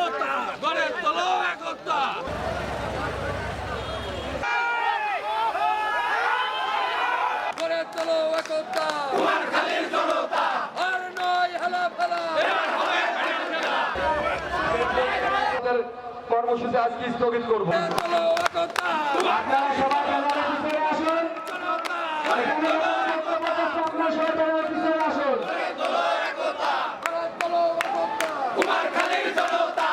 জনতা গড়ে তোলো একতা। গড়ে তোলো একতা। আর নয় হেলা ফেলা। কর্মসূচি আজকে স্থগিত করব। একতা। আপনারা সবাই ব্যানারের পিছনে আসুন জনতা এখানে বক্তব্য দিচ্ছে, আপনারা সবাই ব্যানারের পিছনে আসুন গড়ে তোলো একতা কুমারখালীর জনতা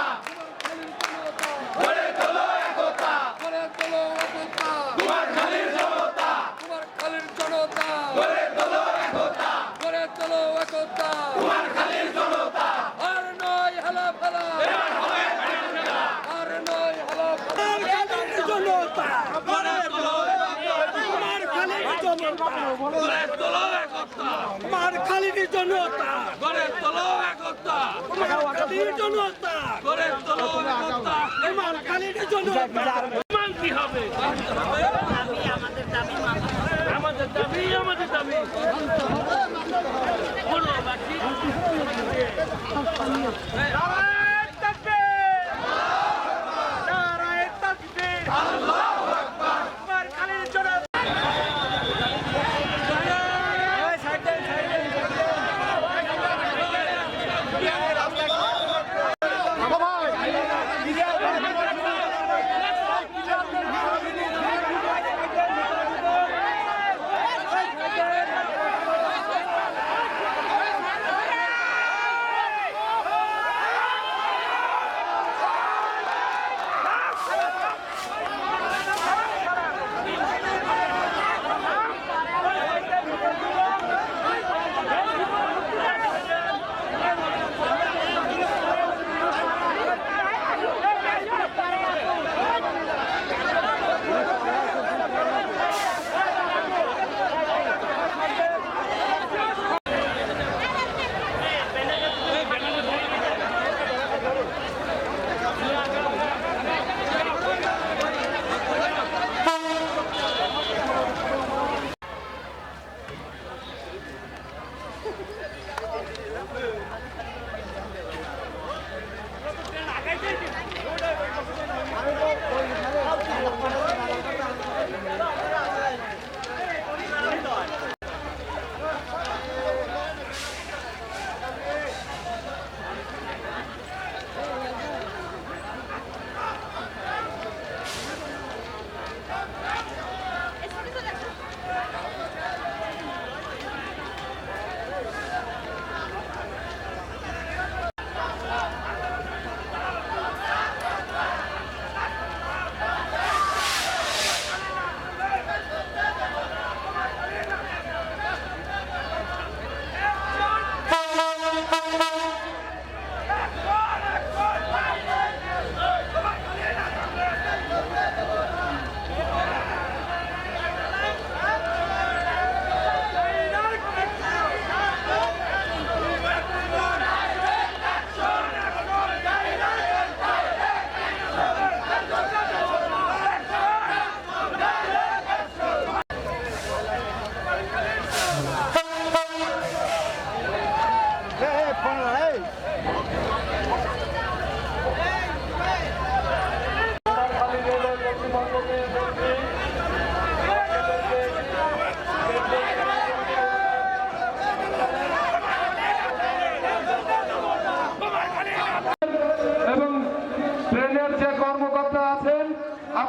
গড়ে তোলো একতা গড়ে তোলো একতা কুমারখালীর জনতা কুমারখালীর জনতা গড়ে তোলো একতা গড়ে তোলো একতা কুমারখালীর জনতা আর নয় হেলা ফেলা আর নয় হেলা ফেলা কুমারখালীর জনতা গড়ে তোলো কুমারখালীর জনতা গড়ে তোলো একতা কুমারখালীর জনতা গড়ে তোলো একতা কুমারখালীর জনতা গড়ে তোলো একতা কুমারখালীর জনতা মান কি হবে? আমাদের দাবি আমাদের দাবি। বলো বাকি।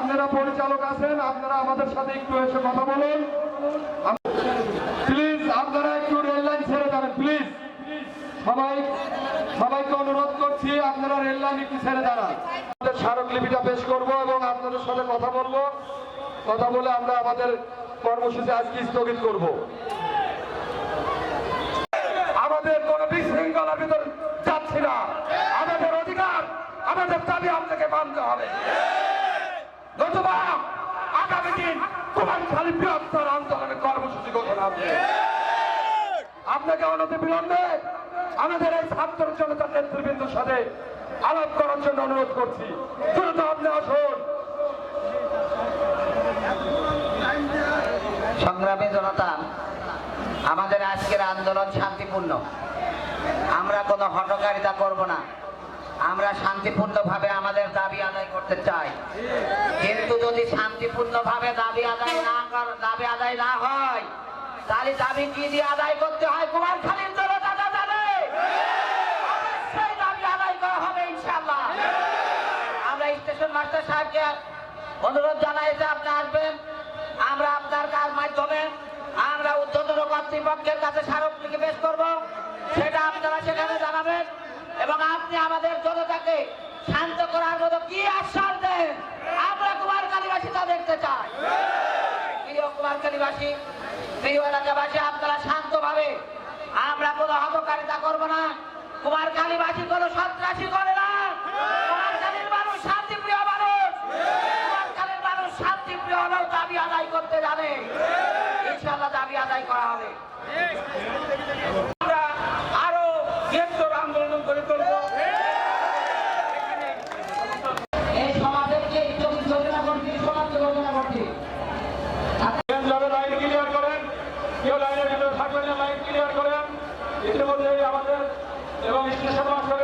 আপনারা পরিচালক আছেন, আপনারা আমাদের সাথে একটু এসে কথা বলুন। প্লিজ আপনারা একটু রেল লাইন ছেড়ে যাবেন প্লিজ সবাই, সবাইকে অনুরোধ করছি, আপনারা রেল লাইন একটু ছেড়ে দাঁড়ান। আমাদের স্মারকলিপিটা পেশ করব এবং আপনাদের সাথে কথা বলব। কথা বলে আমরা আমাদের কর্মসূচি আজকে স্থগিত করব। আমাদের কোন বিশৃঙ্খলার ভিতর যাচ্ছি না। আমাদের অধিকার, আমাদের দাবি আপনাকে মানতে হবে। নতুবা আগামী দিন তোমার খালি বৃহত্তর আন্দোলনে কর্মসূচি ঘোষণা হবে। আপনাকে অনতি বিলম্বে আমাদের এই ছাত্র জনতার নেতৃবৃন্দের সাথে আলাপ করার জন্য অনুরোধ করছি। দ্রুত আপনি আসুন। সংগ্রামী জনতা, আমাদের আজকের আন্দোলন শান্তিপূর্ণ। আমরা কোনো হটকারিতা করব না। আমরা শান্তিপূর্ণভাবে আমাদের দাবি আদায় করতে চাই। দাবি কি দিয়ে আদায় করতে হয়? কুমার কুমারখালীর তা জানে। সেই দাবি আদায় করা হবে ইনশাল্লাহ আমরা স্টেশন মাস্টার সাহেবকে অনুরোধ জানাই যে আপনি আসবেন। আমরা আপনার কাজ মাধ্যমে আমরা উদ্ধতন কর্তৃপক্ষের কাছে স্মারকলিপি পেশ করব। সেটা আপনারা সেখানে জানাবেন এবং আপনি আমাদের জনতাকে শান্ত করার মতো কি আশ্বাস দেন? আমরা কুমার কালীবাসী তা দেখতে চাই। প্রিয় কুমার কালীবাসী প্রিয় এলাকাবাসী আপনারা শান্তভাবে আমরা কোনো হতকারিতা করব না। কুমার কালীবাসী কোনো সন্ত্রাসী এবং একটি সমাজ